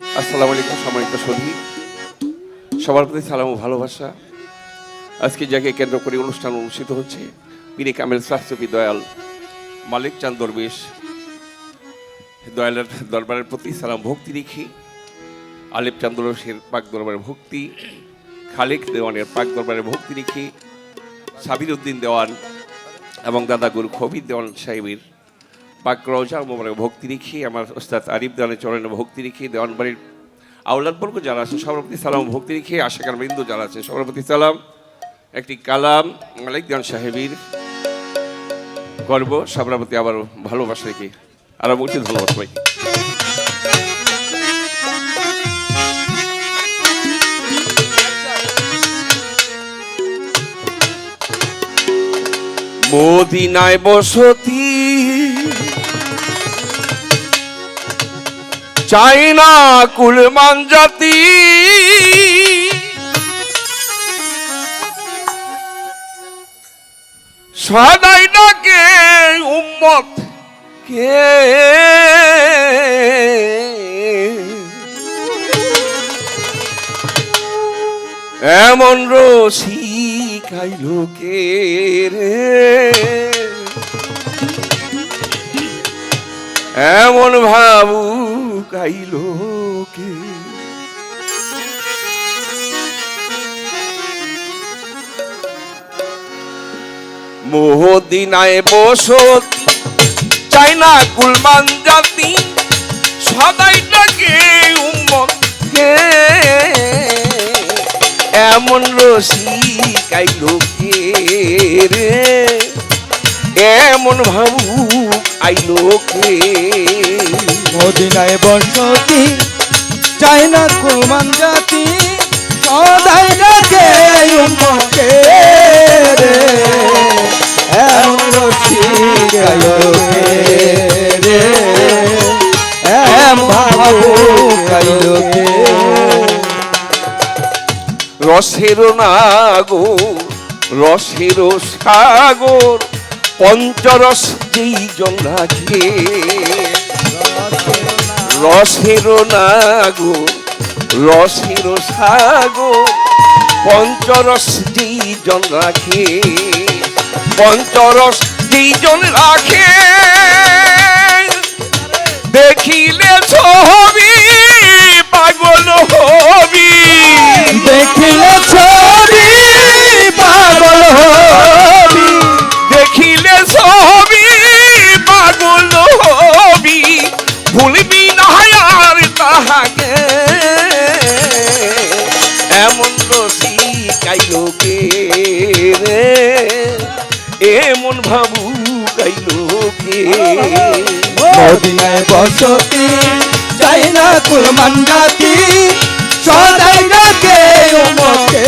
আসসালামু আলাইকুম, সম্মানিত সধি সবার প্রতি সালাম ও ভালোবাসা। আজকে যাকে কেন্দ্র করে অনুষ্ঠান অনুষ্ঠিত হচ্ছে পীরে কামেল শাস্ত্রপী দয়াল মালিক চাঁদ দরবেশ। দয়ালের দরবারের প্রতি সালাম ভক্তি রেখে আলেপ চাঁদ দরবেশের পাক দরবারের ভক্তি, খালেক দেওয়ানের পাক দরবারের ভক্তি রেখে সাবির উদ্দিন দেওয়ান এবং দাদা গুরু খবির দেওয়ান সাহেবের পাক রওজা মোবারক ভক্তি রেখে আমার ওস্তাদ আরিফ দেওয়ানের চরণে ভক্তি রেখে দেওয়ানবাড়ির আউলাদবর্গ যারা আছে সবার প্রতি সালাম, ভক্তি রেখে আশাকার বৃন্দ যারা আছে সবার প্রতি সালাম, একটি কালাম, মালিক দেওয়ান সাহেবের গর্ব, সবার প্রতি আবার ভালোবাসা রেখে আরও বলছি ধন্যবাদ সবাইকে। মদিনায় বসতি চাই না কুলমান জাতি। সদাই ডাকে উম্মত কে? এমন রসিকাইল কে রে। এমন ভাবু কাইল কে মোহদিনায় বসত, চাই না কুলমান জাতি, সদাই ডাকে উম্মত কে এমন রসিকাইল কে রে। এমন ভাবু আইলো কে? মদিনায় বসতি চাই না কুলমান জাতি সদাই ডাকে উম্মকে রে। এমন রসিকায়োকে রে? এম ভাবু কায়োকে রসের নাগর রসের সাগর পঞ্চরস যেই জন রাখে রসের নাগর রসের সাগর পঞ্চরস যেই জন রাখে পঞ্চরস যেই জন রাখে দেখিলে ছবি, পাগল হবি। দেখিলে ছবি এমন ভাবু কাইল কে মদিনায় বসতি চাই না কুলমান জাতি সদাই ডাকে উমকে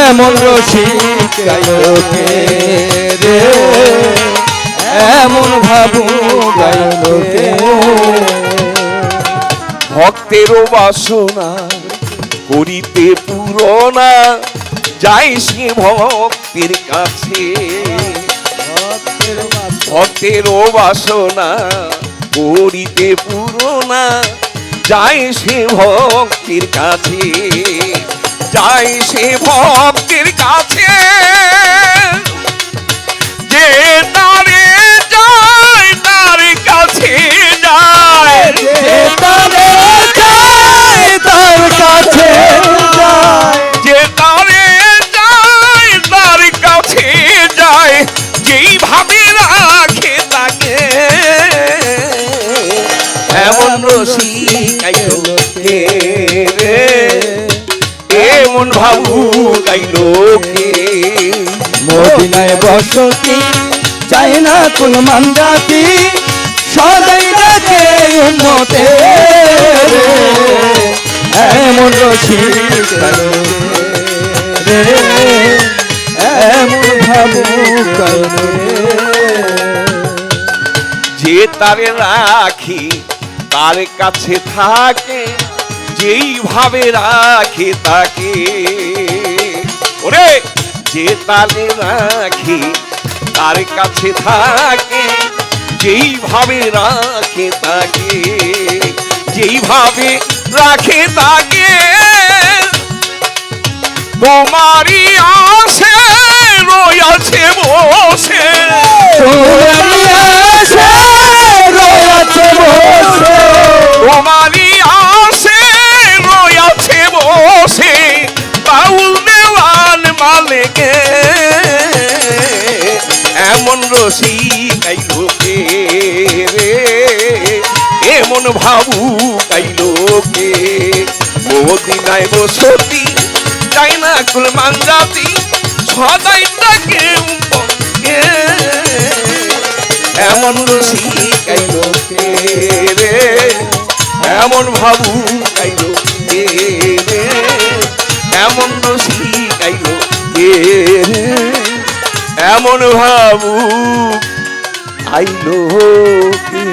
এমন রসিক গায়কে রে। এমন ভাবু গায়কে ভক্তেরও বাসনা করিতে পুরনা যাই সে ভক্তির কাছে? ভক্তের বাসনা। করিতে পুরোনা যাই সে ভক্তির কাছে? যাই সে ভক্তির কাছে? যে গাইল কে? মদিনায় বসতি চাই না কোন মান্দাতি সদাই ডাকে উন্নতে এমন রসিক রে এমন ভাবু যে তারে রাখি তার কাছে থাকে যেইভাবে রাখে তাকে। ওরে যে তালে রাখি তার কাছে থাকে যেইভাবে রাখে তাকে যেইভাবে রাখে তাকে তোমারই মালেকে এমন রসি কাইলোকে রে। এমন ভাবু কাইলোকে মদিনায় বসতি চাই না কুল মাঞ্জাতি সদাই তাকে এমন রসি কাইলোকে রে। এমন ভাবু কাইলো কে এমন ভাবু আইলো কে?